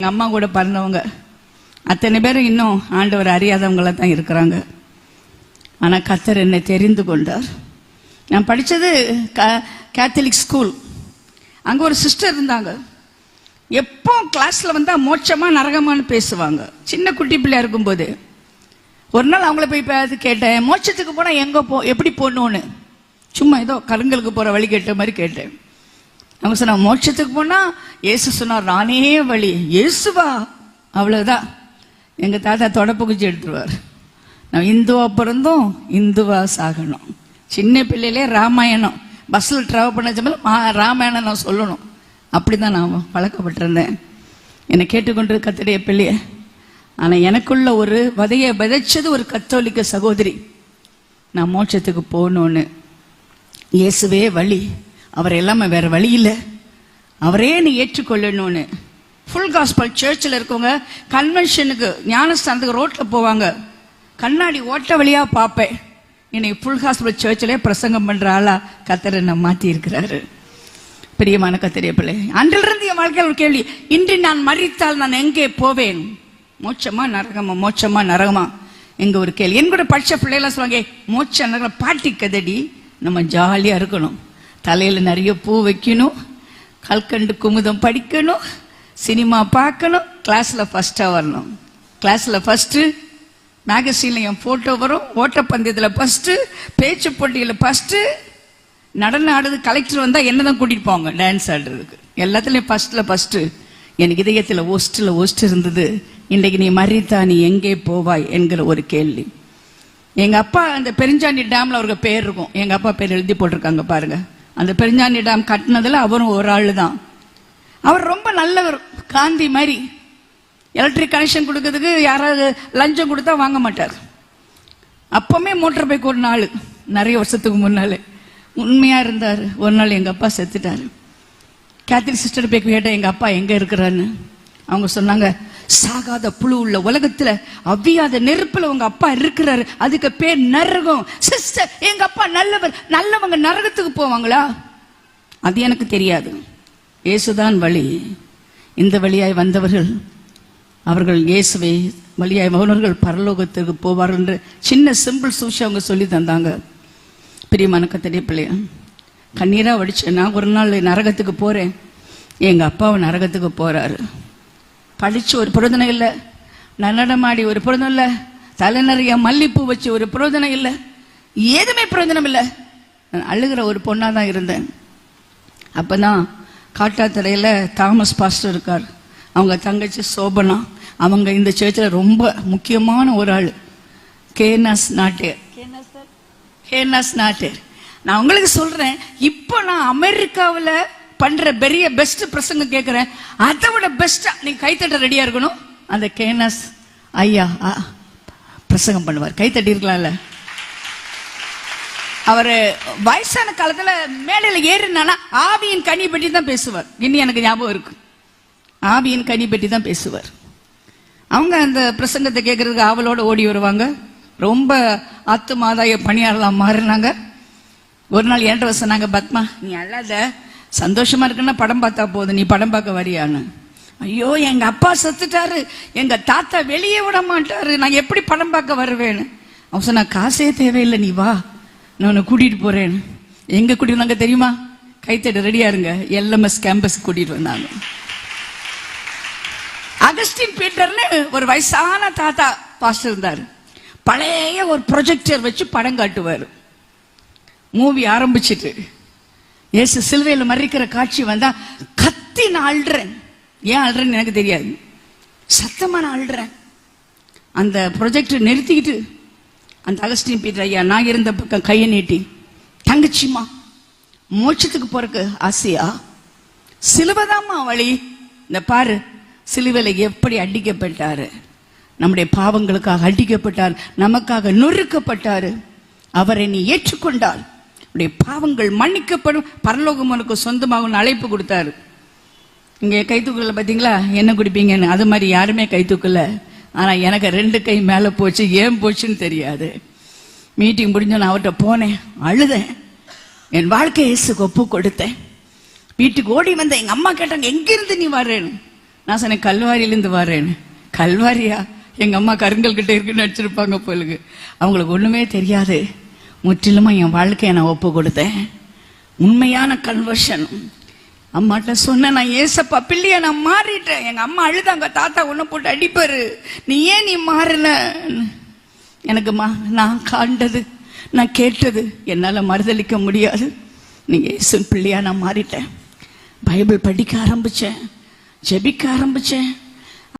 எங்கள் அம்மா கூட பிறந்தவங்க. அத்தனை பேரும் இன்னும் ஆண்டவர் அறியாதவங்களாக தான் இருக்கிறாங்க. ஆனால் கத்தர் என்னை தெரிந்து கொண்டார். நான் படித்தது க கேத்தலிக் ஸ்கூல் அங்கே ஒரு சிஸ்டர் இருந்தாங்க. எப்போ கிளாஸில் வந்தால் மோட்சமாக நரகமான்னு பேசுவாங்க. சின்ன குட்டி பிள்ளையா இருக்கும்போது. ஒரு நாள் அவங்கள போய் பார்த்து கேட்டேன் மோட்சத்துக்கு போனால் எங்கே போ எப்படி போகணுன்னு சும்மா ஏதோ கருங்கலுக்கு போகிற வழி கேட்ட மாதிரி கேட்டேன். அவங்க சொன்னாங்க மோட்சத்துக்கு போனால் இயேசு சொன்னார் நானே வழி இயேசுவா. அவ்வளோதான் எங்கள் தாத்தா தொடப்புகுச்சி எடுத்துருவார். நான் இந்துவா பிறந்தோம் இந்துவா சாகணும். சின்ன பிள்ளையிலே ராமாயணம். பஸ்ஸில் ட்ராவல் பண்ண சமயம் ராமாயணம் நான் சொல்லணும். அப்படி தான் நான் பழக்கப்பட்டிருந்தேன். என்னை கேட்டுக்கொண்டு கத்தடைய பிள்ளைய ஆனால் எனக்குள்ள ஒரு விதையை விதைச்சது ஒரு கத்தோலிக்க சகோதரி. நான் மோட்சத்துக்கு போகணுன்னு இயேசுவே வழி. அவர் எல்லாமே வேற வழி இல்லை. அவரே நீ ஏற்றுக்கொள்ளணும்னு. ஃபுல் காஸ்பல் சர்ச்சில் இருக்கவங்க கன்வென்ஷனுக்கு ஞானஸ்தானத்துக்கு ரோட்டில் போவாங்க. கண்ணாடி ஓட்ட வழியாக பார்ப்பேன். என்னை ஃபுல் காஸ்பல் சர்ச்சிலே பிரசங்கம் பண்ணுற ஆளா கத்தரை நான் மாற்றி இருக்கிறாரு பிரியமான கத்தரிய பிள்ளை அன்றிலிருந்து என் வாழ்க்கையில் ஒரு கேள்வி. இன்று நான் மறித்தால் நான் எங்கே போவேன்? மோட்சமா நரகமா? மோட்சமா நரகமா? எங்க ஒரு கேள்வி. என் கூட படிச்ச பிள்ளைகளாம் சொல்லுவாங்க "ஏய், மோட்ச நரகம் பாட்டி கதடி. நம்ம ஜாலியாக இருக்கணும். தலையில் நிறைய பூ வைக்கணும். கல்கண்டு குமுதம் படிக்கணும். சினிமா பார்க்கணும். கிளாஸில் ஃபஸ்ட்டாக வரணும். கிளாஸில் ஃபஸ்ட்டு மேகசீனில் என் ஃபோட்டோ வரும். ஓட்டப்பந்தயத்தில் ஃபஸ்ட்டு பேச்சு போட்டியில் ஃபஸ்ட்டு நடனம் ஆடுறது கலெக்டர் வந்தால் என்ன தான் கூட்டிட்டு போவாங்க? டான்ஸ் ஆடுறதுக்கு. எல்லாத்துலேயும் ஃபஸ்ட்டில் ஃபஸ்ட்டு எனக்கு இதயத்தில் ஓஸ்ட்டில் ஓஸ்ட் இருந்தது. இன்றைக்கு நீ மறித்தா நீ எங்கே போவாய் என்கிற ஒரு கேள்வி. எங்கள் அப்பா அந்த பெருஞ்சாண்டி டேமில் அவருக்கு பேர் இருக்கும். எங்கள் அப்பா பேர் எழுதி போட்டிருக்காங்க பாருங்கள் அந்த பெருஞ்சாண்டி டேம் கட்டினதுல அவரும் ஒரு ஆளு தான் அவர் ரொம்ப நல்லவர் காந்தி மாதிரி. எலக்ட்ரிக் கனெக்ஷன் கொடுக்கறதுக்கு யாராவது லஞ்சம் கொடுத்தா வாங்க மாட்டார். அப்பவுமே மோட்டர் பைக் ஒரு நாள் நிறைய வருஷத்துக்கு முன்னாலே. உண்மையா இருந்தார். ஒரு நாள் எங்க அப்பா செத்துட்டாரு. கேத்தலிக் சிஸ்டர் போய் கேட்டேன் எங்க அப்பா எங்க இருக்கிறான்னு அவங்க சொன்னாங்க சாகாத புழு உள்ள உலகத்துல அவ்வியாத நெருப்புல உங்க அப்பா இருக்கிறாரு. அதுக்கு பேர் நரகம். சிஸ்டர் எங்க அப்பா நல்லவர். நல்லவங்க நரகத்துக்கு போவாங்களா? அது எனக்கு தெரியாது. இயேசுதான் வழி. இந்த வழியாய் வந்தவர்கள் அவர்கள் இயேசுவை வழியாய் மகனர்கள் பரலோகத்துக்கு போவார்கள் என்று சின்ன சிம்பிள் சூஷி அவங்க சொல்லி தந்தாங்க. பிரியமான கத்தடைய பிள்ளையா கண்ணீராக வடிச்சேன் நான் ஒரு நாள் நரகத்துக்கு போறேன். எங்க அப்பாவை நரகத்துக்கு போறாரு. படிச்சு ஒரு பிரயோஜனம் இல்லை. நன்னடமாடி ஒரு பிரயோஜனம் இல்லை. தலை நிறைய மல்லிப்பூ வச்சு ஒரு பிரயோஜனம் இல்லை. எதுவுமே பிரயோஜனம் இல்லை. நான் அழுகிற ஒரு பொண்ணா தான் இருந்தேன். அப்பதான் காட்டாத்தரையில தாமஸ் பாஸ்டர் இருக்கார். அவங்க தங்கச்சி சோபனா அவங்க இந்த சர்ச்சில் ரொம்ப முக்கியமான ஒரு ஆள். கேனஸ் நாட்டே. கேனஸ் நாட்டே. நான் உங்களுக்கு சொல்றேன் இப்போ நான் அமெரிக்காவில் பண்ற பெரிய பெஸ்ட் பிரசங்கம் கேட்கிறேன் அதை விட பெஸ்டா நீ கைத்தட்ட ரெடியா இருக்கணும்? அந்த கேனஸ் ஐயா ஆ, பிரசங்கம் பண்ணுவார். கைத்தட்டி இருக்கலாம்ல அவர் வயசான காலத்துல மேடையில் ஏறினானா ஆவியின் கனி பற்றி தான் பேசுவார். இன்னும் எனக்கு ஞாபகம் இருக்கு. ஆவியின் கனி பற்றி தான் பேசுவார். அவங்க அந்த பிரசங்கத்தை கேட்கறதுக்கு ஆவலோட ஓடி வருவாங்க. ரொம்ப ஆத்துமாதாய பணியாளலாம் மாறினாங்க. ஒரு நாள் என்கிட்ட சொன்னாங்க பத்மா நீ அல்லாத சந்தோஷமா இருக்குன்னா படம் பார்த்தா போதும். நீ படம் பார்க்க வரியான்னு. ஐயோ எங்க அப்பா செத்துட்டாரு. எங்க தாத்தா வெளியே விட மாட்டாரு. நான் எப்படி படம் பார்க்க வருவேன்னு. அவன் சொன்னா காசே தேவையில்லை நீ வா. நான் உன்னை கூட்டிட்டு போறேன் எங்க கூட்டிட்டு வந்தாங்க தெரியுமா? கைத்தடி ரெடியா இருங்க. எல்எம்எஸ் கேம்பஸ் கூட்டிட்டு வந்தாங்க. அகஸ்டின் பீட்டர்னு ஒரு வயசான தாத்தா பாஸ்டர் இருந்தார். பழைய ஒரு ப்ரொஜெக்டர் வச்சு படம் காட்டுவார். மூவி ஆரம்பிச்சிட்டு. இயேசு சிலுவையில் மறிக்கிற காட்சி வந்தா கத்தி நான் அழுறேன். ஏன் அழுறேன்னு எனக்கு தெரியாது. சத்தமா நான் அழுறேன். அந்த ப்ரொஜெக்டர் நிறுத்திக்கிட்டு அந்த அகஸ்டின் பீட்டர் ஐயா நான் இருந்த பக்கம் கையை நீட்டி தங்கச்சிம்மா மோட்சத்துக்கு போறக்கு ஆசையா? சிலுவைதாம்மா வழி. இந்த பாரு சிலுவையில் எப்படி அடிக்கப்பட்டாரு? நம்முடைய பாவங்களுக்காக அடிக்கப்பட்டார் நமக்காக நொறுக்கப்பட்டாரு. அவரை நீ ஏற்றுக்கொண்டால் உடைய பாவங்கள் மன்னிக்கப்படும். பரலோகம் உனக்கு சொந்தமாக அழைப்பு கொடுத்தாரு. இங்கே கை தூக்கல பார்த்தீங்களா என்ன குடிப்பீங்கன்னு? அது மாதிரி யாருமே கை தூக்கல. ஆனால் எனக்கு ரெண்டு கை மேலே போச்சு. ஏன் போச்சுன்னு தெரியாது. மீட்டிங் முடிஞ்ச நான் அவர்கிட்ட போனேன். அழுதேன். என் வாழ்க்கை இயேசுக்கு ஒப்பு கொடுத்தேன். வீட்டுக்கு ஓடி வந்தேன். எங்கள் அம்மா கேட்டாங்க எங்கிருந்து நீ வர்றேன்னு? நான் சொன்னேன் கல்வாரியிலேருந்து வரேன்னு கல்வாரியா? எங்கள் அம்மா கருங்கல் கிட்ட இருக்குன்னு நடிச்சிருப்பாங்க போலுக்கு. அவங்களுக்கு ஒன்றுமே தெரியாது. முற்றிலுமா என் வாழ்க்கையை நான் ஒப்பு கொடுத்தேன் உண்மையான கன்வர்ஷன் அம்மாட்ட சொன்னேன் நான் ஏசப்பா பிள்ளைய நான் மாறிட்டேன். எங்க அம்மா அழுதாங்க தாத்தா ஒண்ணு போட்டு அடிப்பாரு. நீ ஏன் நீ மாறின? எனக்கு மா நான் காண்டது நான் கேட்டது என்னால மறுதளிக்க முடியாது. நீ இயேசு பிள்ளையா நான் மாறிட்டேன். பைபிள் படிக்க ஆரம்பிச்சேன் ஜெபிக்க ஆரம்பிச்சேன்.